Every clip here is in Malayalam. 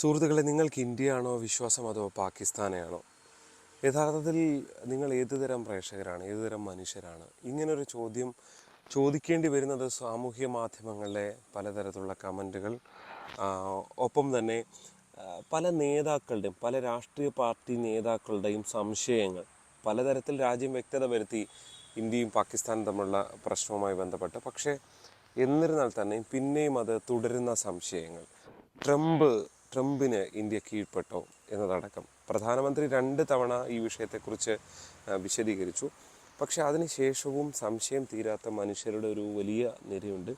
സുഹൃത്തുക്കളെ നിങ്ങൾക്ക് ഇന്ത്യയാണോ വിശ്വാസം അതോ പാകിസ്ഥാനെയാണോ? യഥാർത്ഥത്തിൽ നിങ്ങൾ ഏതുതരം പ്രേക്ഷകരാണ് ഏതുതരം മനുഷ്യരാണ്? ഇങ്ങനൊരു ചോദ്യം ചോദിക്കേണ്ടി വരുന്നത് സാമൂഹ്യ മാധ്യമങ്ങളിലെ പലതരത്തിലുള്ള കമന്റുകൾ ഒപ്പം തന്നെ പല നേതാക്കളുടെയും പല രാഷ്ട്രീയ പാർട്ടി നേതാക്കളുടെയും സംശയങ്ങൾ. പലതരത്തിൽ രാജ്യം വ്യക്തത വരുത്തി ഇന്ത്യയും പാകിസ്ഥാനും തമ്മിലുള്ള പ്രശ്നവുമായി ബന്ധപ്പെട്ട്. പക്ഷേ എന്നിരുന്നാൽ തന്നെയും പിന്നെയും അത് തുടരുന്ന സംശയങ്ങൾ. ട്രംപ് ട്രംപിന് ഇന്ത്യ കീഴ്പ്പെട്ടോ എന്നതടക്കം. പ്രധാനമന്ത്രി രണ്ട് തവണ ഈ വിഷയത്തെക്കുറിച്ച് വിശദീകരിച്ചു. പക്ഷേ അതിനുശേഷവും സംശയം തീരാത്ത മനുഷ്യരുടെ ഒരു വലിയ നിരയുണ്ട്.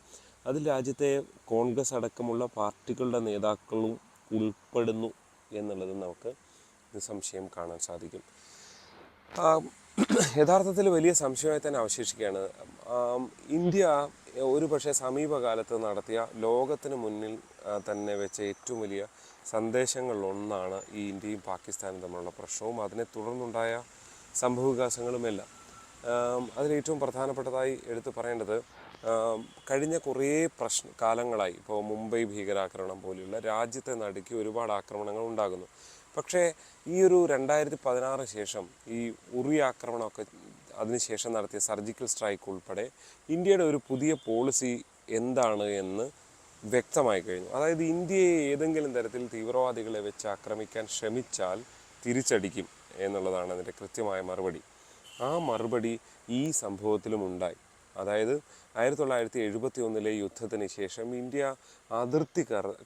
അതിൽ രാജ്യത്തെ കോൺഗ്രസ് അടക്കമുള്ള പാർട്ടികളുടെ നേതാക്കളും ഉൾപ്പെടുന്നു എന്നുള്ളത് നമുക്ക് സംശയം കാണാൻ സാധിക്കും. യഥാർത്ഥത്തിൽ വലിയ സംശയമായി തന്നെ അവശേഷിക്കുകയാണ്. ഇന്ത്യ ഒരു പക്ഷേ സമീപകാലത്ത് നടത്തിയ ലോകത്തിന് മുന്നിൽ തന്നെ വെച്ച ഏറ്റവും വലിയ സന്ദേശങ്ങളിലൊന്നാണ് ഈ ഇന്ത്യയും പാകിസ്ഥാനും തമ്മിലുള്ള പ്രശ്നവും. അതിനെ തുടർന്നുണ്ടായ സംഭവവികാസങ്ങളുമെല്ലാം. അതിലേറ്റവും പ്രധാനപ്പെട്ടതായി എടുത്തു പറയേണ്ടത് കഴിഞ്ഞ കുറേ പ്രശ്ന കാലങ്ങളായി ഇപ്പോൾ മുംബൈ ഭീകരാക്രമണം പോലെയുള്ള രാജ്യത്തെ നടുക്കി ഒരുപാട് ആക്രമണങ്ങൾ ഉണ്ടാകുന്നു. പക്ഷേ ഈ ഒരു രണ്ടായിരത്തി പതിനാറ് ശേഷം ഈ ഉറി ആക്രമണമൊക്കെ അതിനുശേഷം നടത്തിയ സർജിക്കൽ സ്ട്രൈക്ക് ഉൾപ്പെടെ ഇന്ത്യയുടെ ഒരു പുതിയ പോളിസി എന്താണ് എന്ന് വ്യക്തമായി കഴിഞ്ഞു അതായത് ഇന്ത്യയെ ഏതെങ്കിലും തരത്തിൽ തീവ്രവാദികളെ വെച്ച് ആക്രമിക്കാൻ ശ്രമിച്ചാൽ തിരിച്ചടിക്കും എന്നുള്ളതാണ് അതിന്റെ കൃത്യമായ മറുപടി. ആ മറുപടി ഈ സംഭവത്തിലും ഉണ്ടായി. അതായത് ആയിരത്തി തൊള്ളായിരത്തി എഴുപത്തി ഒന്നിലെ യുദ്ധത്തിന് ശേഷം ഇന്ത്യ അതിർത്തി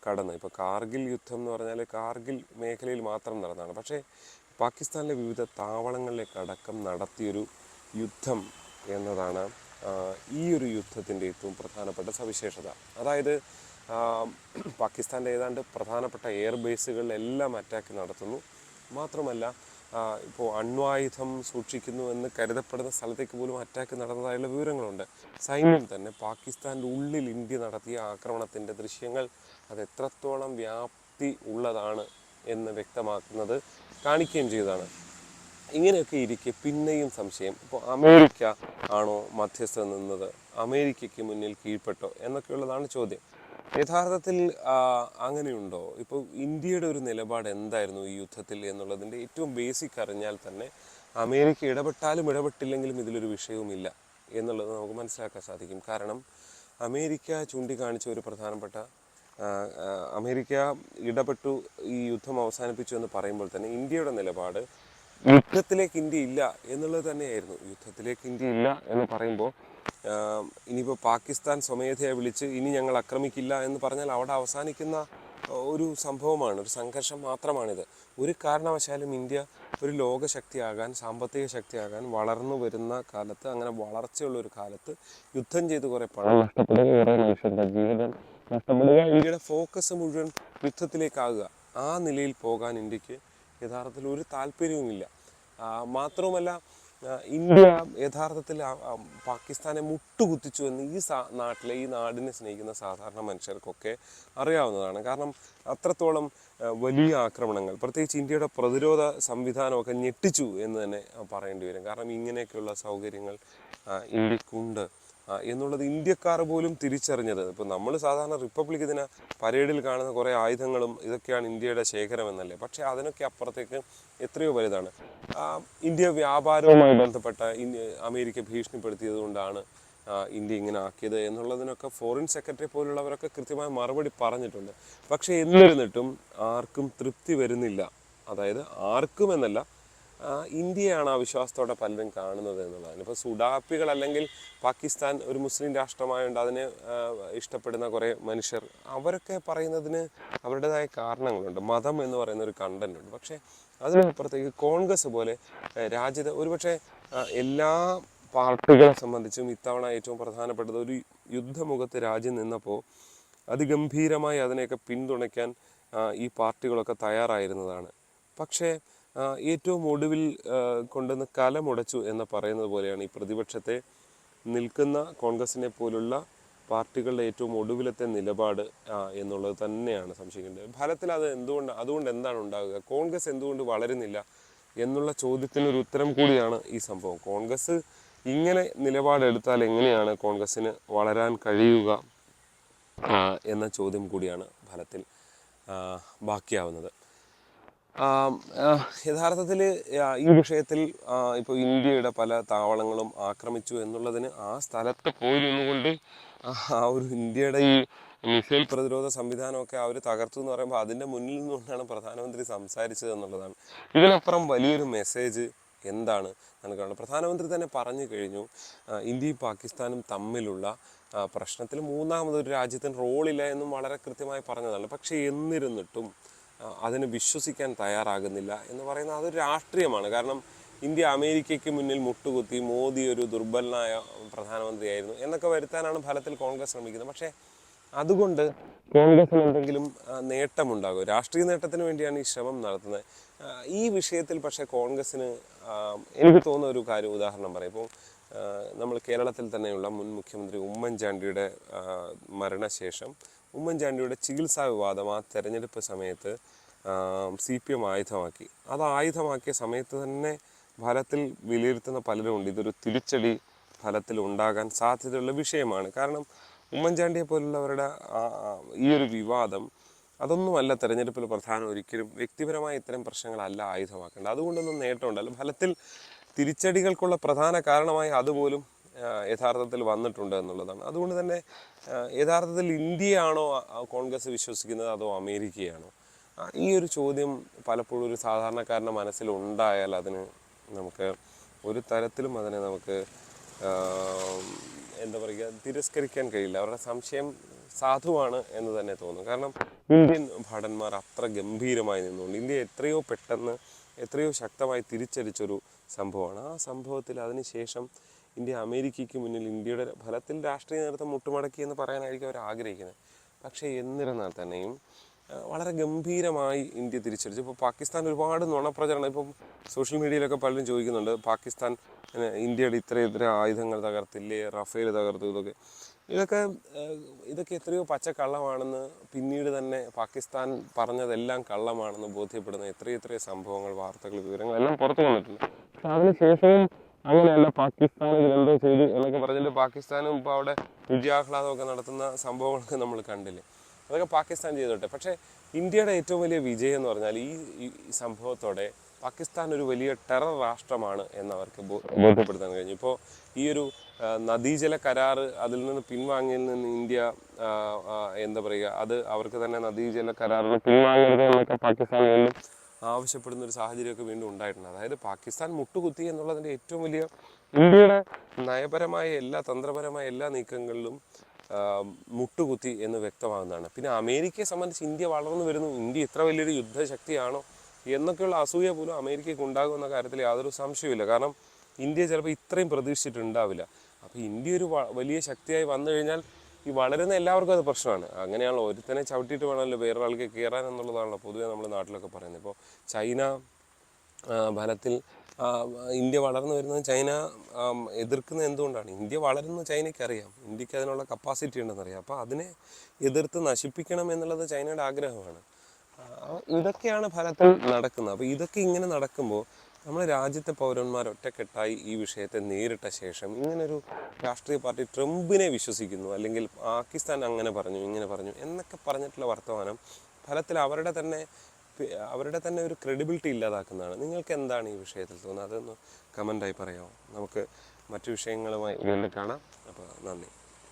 കടന്ന്. ഇപ്പോൾ കാർഗിൽ യുദ്ധം എന്ന് പറഞ്ഞാൽ കാർഗിൽ മേഖലയിൽ മാത്രം നടന്നതാണ്. പക്ഷേ പാകിസ്ഥാനിലെ വിവിധ താവളങ്ങളിലേക്ക് അടക്കം നടത്തിയൊരു യുദ്ധം എന്നതാണ് ഈ ഒരു യുദ്ധത്തിന്റെ ഏറ്റവും പ്രധാനപ്പെട്ട സവിശേഷത. അതായത് പാകിസ്ഥാന്റെ ഏതാണ്ട് പ്രധാനപ്പെട്ട എയർ ബേസുകളിലെല്ലാം അറ്റാക്ക് നടത്തുന്നു. മാത്രമല്ല ഇപ്പോൾ അണ്വായുധം സൂക്ഷിക്കുന്നു എന്ന് കരുതപ്പെടുന്ന സ്ഥലത്തേക്ക് പോലും അറ്റാക്ക് നടന്നതായുള്ള വിവരങ്ങളുണ്ട്. സൈന്യം തന്നെ പാകിസ്ഥാന്റെ ഉള്ളിൽ ഇന്ത്യ നടത്തിയ ആക്രമണത്തിന്റെ ദൃശ്യങ്ങൾ അത് എത്രത്തോളം വ്യാപ്തി ഉള്ളതാണ് എന്ന് വ്യക്തമാക്കുന്നത് കാണിക്കുകയും ചെയ്തതാണ്. ഇങ്ങനെയൊക്കെ ഇരിക്കെ പിന്നെയും സംശയം. ഇപ്പോൾ അമേരിക്ക ആണോ മധ്യസ്ഥ നിന്നത്? അമേരിക്കയ്ക്ക് മുന്നിൽ കീഴ്പ്പെട്ടോ? എന്നൊക്കെയുള്ളതാണ് ചോദ്യം. യഥാർത്ഥത്തിൽ അങ്ങനെയുണ്ടോ? ഇപ്പോൾ ഇന്ത്യയുടെ ഒരു നിലപാട് എന്തായിരുന്നു ഈ യുദ്ധത്തിൽ എന്നുള്ളതിന്റെ ഏറ്റവും ബേസിക് അറിഞ്ഞാൽ തന്നെ അമേരിക്ക ഇടപെട്ടാലും ഇടപെട്ടില്ലെങ്കിലും ഇതിലൊരു വിഷയവുമില്ല എന്നുള്ളത് നമുക്ക് മനസ്സിലാക്കാൻ സാധിക്കും. കാരണം അമേരിക്ക ചൂണ്ടിക്കാണിച്ച ഒരു പ്രധാനപ്പെട്ട അമേരിക്ക ഇടപെട്ടു ഈ യുദ്ധം അവസാനിപ്പിച്ചു എന്ന് പറയുമ്പോൾ തന്നെ ഇന്ത്യയുടെ നിലപാട് യുദ്ധത്തിലേക്ക് ഇന്ത്യ ഇല്ല എന്നുള്ളത് തന്നെയായിരുന്നു. യുദ്ധത്തിലേക്ക് ഇന്ത്യ ഇല്ല എന്ന് പറയുമ്പോൾ ഇനിയിപ്പോൾ പാകിസ്ഥാൻ സ്വമേധയെ വിളിച്ച് ഇനി ഞങ്ങൾ ആക്രമിക്കില്ല എന്ന് പറഞ്ഞാൽ അവിടെ അവസാനിക്കുന്ന ഒരു സംഭവമാണ് ഒരു സംഘർഷം മാത്രമാണിത്. ഒരു കാരണവശാലും ഇന്ത്യ ഒരു ലോകശക്തിയാകാൻ സാമ്പത്തിക ശക്തിയാകാൻ വളർന്നു വരുന്ന കാലത്ത് അങ്ങനെ വളർച്ചയുള്ള ഒരു കാലത്ത് യുദ്ധം ചെയ്ത് കുറേ പണം നഷ്ടപ്പെടുക കുറേ മനുഷ്യരുടെ ജീവിതം നഷ്ടപ്പെടുക. ഇന്ത്യയുടെ ഫോക്കസ് മുഴുവൻ യുദ്ധത്തിലേക്കാകുക. ആ നിലയിൽ പോകാൻ ഇന്ത്യയ്ക്ക് യഥാർത്ഥത്തിൽ ഒരു താല്പര്യവുമില്ല. മാത്രവുമല്ല ഇന്ത്യ യഥാർത്ഥത്തിൽ പാകിസ്ഥാനെ മുട്ടുകുത്തിച്ചു എന്ന് ഈ നാട്ടിലെ ഈ നാടിനെ സ്നേഹിക്കുന്ന സാധാരണ മനുഷ്യർക്കൊക്കെ അറിയാവുന്നതാണ്. കാരണം അത്രത്തോളം വലിയ ആക്രമണങ്ങൾ പ്രത്യേകിച്ച് ഇന്ത്യയുടെ പ്രതിരോധ സംവിധാനമൊക്കെ ഞെട്ടിച്ചു എന്ന് തന്നെ പറയേണ്ടി വരും. കാരണം ഇങ്ങനെയൊക്കെയുള്ള സൗകര്യങ്ങൾ ഇന്ത്യക്കുണ്ട്. എന്നുള്ളത് ഇന്ത്യക്കാർ പോലും തിരിച്ചറിഞ്ഞത്. ഇപ്പം നമ്മൾ സാധാരണ റിപ്പബ്ലിക് ദിന പരേഡിൽ കാണുന്ന കുറേ ആയുധങ്ങളും ഇതൊക്കെയാണ് ഇന്ത്യയുടെ ശേഖരം എന്നല്ലേ പക്ഷേ അതിനൊക്കെ അപ്പുറത്തേക്ക് എത്രയോ വലുതാണ്. ഇന്ത്യ വ്യാപാരവുമായി ബന്ധപ്പെട്ട അമേരിക്ക ഭീഷണിപ്പെടുത്തിയത് കൊണ്ടാണ് ഇന്ത്യ ഇങ്ങനെ ആക്കിയത് എന്നുള്ളതിനൊക്കെ ഫോറിൻ സെക്രട്ടറി പോലുള്ളവരൊക്കെ കൃത്യമായ മറുപടി പറഞ്ഞിട്ടുണ്ട്. പക്ഷേ എന്നിരുന്നിട്ടും ആർക്കും തൃപ്തി വരുന്നില്ല. അതായത് ആർക്കും എന്നല്ല ഇന്ത്യയാണ് ആ വിശ്വാസത്തോടെ പലരും കാണുന്നത് എന്നുള്ളതാണ്. ഇപ്പോൾ സുഡാപ്പികൾ അല്ലെങ്കിൽ പാകിസ്ഥാൻ ഒരു മുസ്ലിം രാഷ്ട്രമായതുകൊണ്ട് അതിനെ ഇഷ്ടപ്പെടുന്ന കുറേ മനുഷ്യർ അവരൊക്കെ പറയുന്നതിന് അവരുടേതായ കാരണങ്ങളുണ്ട്. മതം എന്ന് പറയുന്ന ഒരു കണ്ടന്റ് ഉണ്ട് പക്ഷേ അതിനപ്പുറത്തേക്ക് കോൺഗ്രസ് പോലെ രാജ്യത്തെ ഒരുപക്ഷെ എല്ലാ പാർട്ടികളെ സംബന്ധിച്ചും ഇത്തവണ ഏറ്റവും പ്രധാനപ്പെട്ടത് ഒരു യുദ്ധമുഖത്ത് രാജ്യം നിന്നപ്പോൾ അതിഗംഭീരമായി അതിനെയൊക്കെ പിന്തുണയ്ക്കാൻ ഈ പാർട്ടികളൊക്കെ തയ്യാറായിരുന്നതാണ്. പക്ഷേ ഏറ്റവും ഒടുവിൽ കൊണ്ടുവന്ന് കലമുടച്ചു എന്ന് പറയുന്നത് പോലെയാണ് ഈ പ്രതിപക്ഷത്തെ നിൽക്കുന്ന കോൺഗ്രസിനെ പോലുള്ള പാർട്ടികളുടെ ഏറ്റവും ഒടുവിലത്തെ നിലപാട് എന്നുള്ളത് തന്നെയാണ് സംശയിക്കേണ്ടത്. ഫലത്തിൽ അത് എന്തുകൊണ്ട് അതുകൊണ്ട് എന്താണ് ഉണ്ടാകുക? കോൺഗ്രസ് എന്തുകൊണ്ട് വളരുന്നില്ല എന്നുള്ള ചോദ്യത്തിന് ഒരു ഉത്തരം കൂടിയാണ് ഈ സംഭവം. കോൺഗ്രസ് ഇങ്ങനെ നിലപാടെടുത്താൽ എങ്ങനെയാണ് കോൺഗ്രസ്സിന് വളരാൻ കഴിയുക എന്ന ചോദ്യം കൂടിയാണ് ഫലത്തിൽ ബാക്കിയാവുന്നത്. യഥാർത്ഥത്തിൽ ഈ വിഷയത്തിൽ ഇപ്പോൾ ഇന്ത്യയുടെ പല താവളങ്ങളും ആക്രമിച്ചു എന്നുള്ളതിന് ആ സ്ഥലത്ത് പോയി നിന്നുകൊണ്ട് ആ ഒരു ഇന്ത്യയുടെ ഈ മിസൈൽ പ്രതിരോധ സംവിധാനമൊക്കെ അവർ തകർത്തു എന്ന് പറയുമ്പോൾ അതിന്റെ മുന്നിൽ നിന്നുകൊണ്ടാണ് പ്രധാനമന്ത്രി സംസാരിച്ചത് എന്നുള്ളതാണ്. ഇതിനപ്പുറം വലിയൊരു മെസ്സേജ് എന്താണ് നമുക്ക് പ്രധാനമന്ത്രി തന്നെ പറഞ്ഞു കഴിഞ്ഞു ഇന്ത്യയും പാകിസ്ഥാനും തമ്മിലുള്ള പ്രശ്നത്തിൽ മൂന്നാമതൊരു രാജ്യത്തിന് റോളില്ല എന്നും വളരെ കൃത്യമായി പറഞ്ഞതാണ്. പക്ഷേ എന്നിരുന്നിട്ടും അതിന് വിശ്വസിക്കാൻ തയ്യാറാകുന്നില്ല എന്ന് പറയുന്നത് അതൊരു രാഷ്ട്രീയമാണ്. കാരണം ഇന്ത്യ അമേരിക്കയ്ക്ക് മുന്നിൽ മുട്ടുകുത്തി മോദി ഒരു ദുർബലനായ പ്രധാനമന്ത്രിയായിരുന്നു എന്നൊക്കെ വരുത്താനാണ് ഫലത്തിൽ കോൺഗ്രസ് ശ്രമിക്കുന്നത്. പക്ഷേ അതുകൊണ്ട് കോൺഗ്രസിന് എന്തെങ്കിലും നേട്ടമുണ്ടാകും. രാഷ്ട്രീയ നേട്ടത്തിന് വേണ്ടിയാണ് ഈ ശ്രമം നടത്തുന്നത്. ഈ വിഷയത്തിൽ പക്ഷേ കോൺഗ്രസിന് എനിക്ക് തോന്നുന്ന ഒരു കാര്യം ഉദാഹരണം പറയാം. ഇപ്പോൾ നമ്മൾ കേരളത്തിൽ തന്നെയുള്ള മുൻ മുഖ്യമന്ത്രി ഉമ്മൻചാണ്ടിയുടെ മരണശേഷം ഉമ്മൻചാണ്ടിയുടെ ചികിത്സാ വിവാദം ആ തെരഞ്ഞെടുപ്പ് സമയത്ത് സി പി എം ആയുധമാക്കി. അത് ആയുധമാക്കിയ സമയത്ത് തന്നെ ഫലത്തിൽ വിലയിരുത്തുന്ന പലരും ഉണ്ട്. ഇതൊരു തിരിച്ചടി ഫലത്തിൽ ഉണ്ടാകാൻ സാധ്യതയുള്ള വിഷയമാണ്. കാരണം ഉമ്മൻചാണ്ടിയെ പോലുള്ളവരുടെ ഈ ഒരു വിവാദം അതൊന്നുമല്ല തെരഞ്ഞെടുപ്പിൽ പ്രധാനം. ഒരിക്കലും വ്യക്തിപരമായ ഇത്തരം പ്രശ്നങ്ങളല്ല ആയുധമാക്കേണ്ടത്. അതുകൊണ്ടൊന്നും നേട്ടമുണ്ടല്ല ഫലത്തിൽ തിരിച്ചടികൾക്കുള്ള പ്രധാന കാരണമായി അതുപോലും യഥാർത്ഥത്തിൽ വന്നിട്ടുണ്ട് എന്നുള്ളതാണ്. അതുകൊണ്ട് തന്നെ യഥാർത്ഥത്തിൽ ഇന്ത്യയാണോ കോൺഗ്രസ് വിശ്വസിക്കുന്നത് അതോ അമേരിക്കയാണോ? ഈ ഒരു ചോദ്യം പലപ്പോഴും ഒരു സാധാരണക്കാരന്റെ മനസ്സിൽ ഉണ്ടായാൽ അതിന് നമുക്ക് ഒരു തരത്തിലും അതിനെ നമുക്ക് എന്താ പറയുക തിരസ്കരിക്കാൻ കഴിയില്ല. അവരുടെ സംശയം സാധുവാണ് എന്ന് തന്നെ തോന്നും. കാരണം ഇന്ത്യൻ ഭടന്മാർ അത്ര ഗംഭീരമായി നിന്നുകൊണ്ട് ഇന്ത്യ എത്രയോ പെട്ടെന്ന് എത്രയോ ശക്തമായി തിരിച്ചടിച്ചൊരു സംഭവമാണ്. ആ സംഭവത്തിൽ അതിനുശേഷം ഇന്ത്യ അമേരിക്കയ്ക്ക് മുന്നിൽ ഇന്ത്യയുടെ ഫലത്തിൽ രാഷ്ട്രീയ നേതൃത്വം മുട്ടുമടക്കി എന്ന് പറയാനായിരിക്കും അവർ ആഗ്രഹിക്കുന്നത്. പക്ഷേ എന്നിരുന്നാൽ തന്നെയും വളരെ ഗംഭീരമായി ഇന്ത്യ തിരിച്ചടിച്ചു. ഇപ്പോൾ പാകിസ്ഥാൻ ഒരുപാട് നുണപ്രചരണം ഇപ്പം സോഷ്യൽ മീഡിയയിലൊക്കെ പലരും ചോദിക്കുന്നുണ്ട് പാകിസ്ഥാൻ ഇന്ത്യയുടെ ഇത്ര ഇത്ര ആയുധങ്ങൾ തകർത്തില്ലേ റഫേൽ തകർത്തു ഇതൊക്കെ ഇതൊക്കെ ഇതൊക്കെ എത്രയോ പച്ച കള്ളമാണെന്ന് പിന്നീട് തന്നെ പാകിസ്ഥാൻ പറഞ്ഞതെല്ലാം കള്ളമാണെന്ന് ബോധ്യപ്പെടുന്ന എത്രയോ എത്രയോ സംഭവങ്ങൾ വാർത്തകൾ വിവരങ്ങൾ എല്ലാം പുറത്തു വന്നിട്ടുണ്ട്. പക്ഷെ അതിനുശേഷവും അങ്ങനെയല്ല പാകിസ്ഥാൻ ഇതിലെന്തോ ചെയ്തു എന്നൊക്കെ പറഞ്ഞിട്ട് പാകിസ്ഥാനും ഇപ്പോൾ അവിടെ വിജയാഹ്ലാദമൊക്കെ നടത്തുന്ന സംഭവങ്ങളൊക്കെ നമ്മൾ കണ്ടില്ലേ. അതൊക്കെ പാകിസ്ഥാൻ ചെയ്തോട്ടെ. പക്ഷേ ഇന്ത്യയുടെ ഏറ്റവും വലിയ വിജയം എന്ന് പറഞ്ഞാൽ ഈ സംഭവത്തോടെ പാകിസ്ഥാൻ ഒരു വലിയ ടെറർ രാഷ്ട്രമാണ് എന്ന് അവർക്ക് ബോധ്യപ്പെടുത്താൻ കഴിഞ്ഞു. ഇപ്പോൾ ഈ ഒരു നദീജല കരാർ അതിൽ നിന്ന് പിൻവാങ്ങിയതിൽ നിന്ന് ഇന്ത്യ എന്താ പറയുക അത് അവർക്ക് തന്നെ നദീജല കരാറിന് പിൻവാങ്ങരുത് എന്നൊക്കെ പാകിസ്ഥാൻ വീണ്ടും ആവശ്യപ്പെടുന്ന ഒരു സാഹചര്യമൊക്കെ വീണ്ടും ഉണ്ടായിട്ടുണ്ട്. അതായത് പാകിസ്ഥാൻ മുട്ടുകുത്തി എന്നുള്ളതിന്റെ ഏറ്റവും വലിയ ഇന്ത്യയുടെ നയപരമായ എല്ലാ തന്ത്രപരമായ എല്ലാ നീക്കങ്ങളിലും മുട്ടുകുത്തി എന്ന് വ്യക്തമാകുന്നതാണ്. പിന്നെ അമേരിക്കയെ സംബന്ധിച്ച് ഇന്ത്യ വളർന്നു വരുന്നു. ഇന്ത്യ ഇത്ര വലിയൊരു യുദ്ധശക്തിയാണോ? എന്നൊക്കെയുള്ള അസൂയ പോലും അമേരിക്കയ്ക്ക് ഉണ്ടാകുമെന്ന കാര്യത്തിൽ യാതൊരു സംശയവുമില്ല. കാരണം ഇന്ത്യ ചിലപ്പോൾ ഇത്രയും പ്രതീക്ഷിച്ചിട്ടുണ്ടാവില്ല. അപ്പോൾ ഇന്ത്യ ഒരു വലിയ ശക്തിയായി വന്നു കഴിഞ്ഞാൽ ഈ വളരുന്ന എല്ലാവർക്കും അത് പ്രശ്നമാണ്. അങ്ങനെയാണല്ലോ ഒരുത്തനെ ചവിട്ടിയിട്ട് വേണമല്ലോ വേറൊരാൾക്ക് കയറാൻ എന്നുള്ളതാണല്ലോ പൊതുവേ നമ്മൾ നാട്ടിലൊക്കെ പറയുന്നത്. ഇപ്പോൾ ചൈന ഫലത്തിൽ ഇന്ത്യ വളർന്നു വരുന്നത് ചൈന എതിർക്കുന്ന എന്തുകൊണ്ടാണ്? ഇന്ത്യ വളരുന്ന ചൈനയ്ക്ക് അറിയാം ഇന്ത്യയ്ക്ക് അതിനുള്ള കപ്പാസിറ്റി ഉണ്ടെന്നറിയാം. അപ്പോൾ അതിനെ എതിർത്ത് നശിപ്പിക്കണം എന്നുള്ളത് ചൈനയുടെ ആഗ്രഹമാണ്. ഇതൊക്കെയാണ് ഫലത്തിൽ നടക്കുന്നത്. അപ്പോൾ ഇതൊക്കെ ഇങ്ങനെ നടക്കുമ്പോൾ നമ്മുടെ രാജ്യത്തെ പൗരന്മാർ ഒറ്റക്കെട്ടായി ഈ വിഷയത്തെ നേരിട്ട ശേഷം ഇങ്ങനൊരു രാഷ്ട്രീയ പാർട്ടി ട്രംപിനെ വിശ്വസിക്കുന്നു അല്ലെങ്കിൽ പാകിസ്ഥാൻ അങ്ങനെ പറഞ്ഞു ഇങ്ങനെ പറഞ്ഞു എന്നൊക്കെ പറഞ്ഞിട്ടുള്ള വർത്തമാനം ഫലത്തിൽ അവരുടെ തന്നെ അവരുടെ തന്നെ ഒരു ക്രെഡിബിലിറ്റി ഇല്ലാതാക്കുന്നതാണ്. നിങ്ങൾക്ക് എന്താണ് ഈ വിഷയത്തിൽ തോന്നുന്നത്? അതൊന്ന് കമന്റായി പറയാമോ? നമുക്ക് മറ്റു വിഷയങ്ങളുമായി വീണ്ടും കാണാം. അപ്പോൾ നന്ദി.